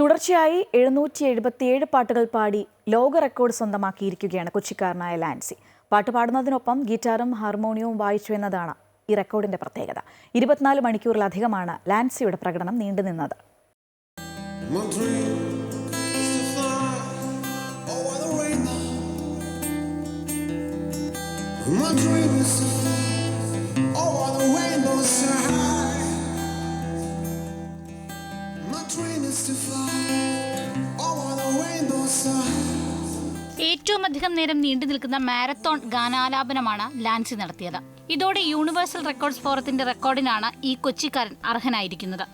തുടർച്ചയായി എഴുന്നൂറ്റി എഴുപത്തിയേഴ് പാട്ടുകൾ പാടി ലോക റെക്കോർഡ് സ്വന്തമാക്കിയിരിക്കുകയാണ് കൊച്ചിക്കാരനായ ലാൻസി. പാട്ട് പാടുന്നതിനൊപ്പം ഗിറ്റാറും ഹാർമോണിയവും വായിച്ചു എന്നതാണ് ഈ റെക്കോർഡിന്റെ പ്രത്യേകത. ഇരുപത്തിനാല് മണിക്കൂറിലധികമാണ് ലാൻസിയുടെ പ്രകടനം നീണ്ടുനിന്നത് My dream is ഏറ്റവും അധികം നേരം നീണ്ടു നിൽക്കുന്ന മാരത്തോൺ ഗാനാലാപനമാണ് ലാൻസി നടത്തിയത്. ഇതോടെ യൂണിവേഴ്സൽ റെക്കോർഡ്സ് ഫോറത്തിന്റെ റെക്കോർഡിനാണ് ഈ കൊച്ചിക്കാരൻ അർഹനായിരിക്കുന്നത്.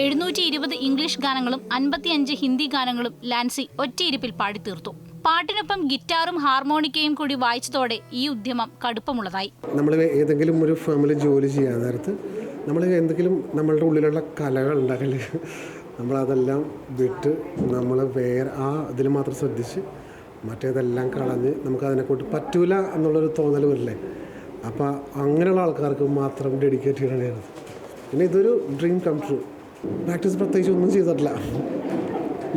എഴുന്നൂറ്റി ഇരുപത് ഇംഗ്ലീഷ് ഗാനങ്ങളും അൻപത്തിയഞ്ച് ഹിന്ദി ഗാനങ്ങളും ലാൻസി ഒറ്റയിരിപ്പിൽ പാടിത്തീർത്തു. പാട്ടിനൊപ്പം ഗിറ്റാറും ഹാർമോണിക്കയും കൂടി വായിച്ചതോടെ ഈ ഉദ്യമം കടുപ്പമുള്ളതായി. നമ്മൾ ഏതെങ്കിലും ഒരു ഫാമിലി ജോലി ചെയ്യാൻ നേരത്ത് നമ്മൾ എന്തെങ്കിലും നമ്മളുടെ ഉള്ളിലുള്ള കലകൾ ഉണ്ടാകൽ നമ്മളതെല്ലാം വിട്ട് നമ്മൾ വേറെ ആ ഇതിൽ മാത്രം ശ്രദ്ധിച്ച് മറ്റേതെല്ലാം കളഞ്ഞ് നമുക്ക് അതിനെക്കൊണ്ട് പറ്റൂല എന്നുള്ളൊരു തോന്നൽ വരില്ലേ? അപ്പോൾ അങ്ങനെയുള്ള ആൾക്കാർക്ക് മാത്രം ഡെഡിക്കേറ്റ് ചെയ്യണമായിരുന്നു പിന്നെ ഇതൊരു ഡ്രീം കം ട്രൂ. പ്രാക്ടീസ് പ്രത്യേകിച്ച് ഒന്നും ചെയ്തിട്ടില്ല.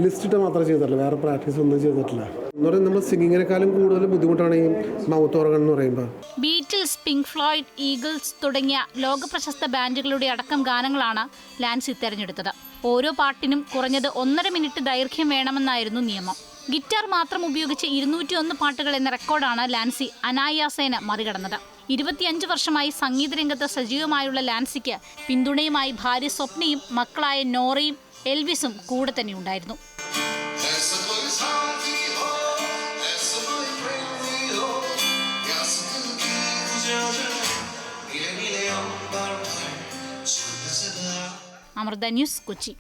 ലിസ്റ്റ് ഇട്ട് മാത്രമേ ചെയ്തിട്ടുള്ളൂ വേറെ പ്രാക്ടീസ് ഒന്നും ചെയ്തിട്ടില്ല. എന്ന് പറയുന്നത് നമ്മൾ സിംഗിങ്ങിനെക്കാളും കൂടുതൽ ബുദ്ധിമുട്ടാണ് ഈ മൗത്ത് ഓർഗൺ എന്ന് പറയുമ്പോൾ ബീറ്റിൽസ് പിങ്ക് ഫ്ലോയിഡ് ഈഗിൾസ് തുടങ്ങിയ ലോക പ്രശസ്ത ബാൻഡുകളുടെ അടക്കം ഗാനങ്ങളാണ് ലാൻസി തെരഞ്ഞെടുത്തത്. ഓരോ പാട്ടിനും കുറഞ്ഞത് ഒന്നര മിനിറ്റ് ദൈർഘ്യം വേണമെന്നായിരുന്നു നിയമം. ഗിറ്റാർ മാത്രം ഉപയോഗിച്ച് ഇരുന്നൂറ്റി ഒന്ന് പാട്ടുകൾ എന്ന റെക്കോർഡാണ് ലാൻസി അനായാസേന മറികടന്നത്. ഇരുപത്തിയഞ്ച് വർഷമായി സംഗീത രംഗത്ത് സജീവമായുള്ള ലാൻസിക്ക് പിന്തുണയുമായി ഭാര്യ സ്വപ്നയും മക്കളായ നോറയും എൽവിസും കൂടെ തന്നെ ഉണ്ടായിരുന്നു അമൃത ന്യൂസ് കൊച്ചി.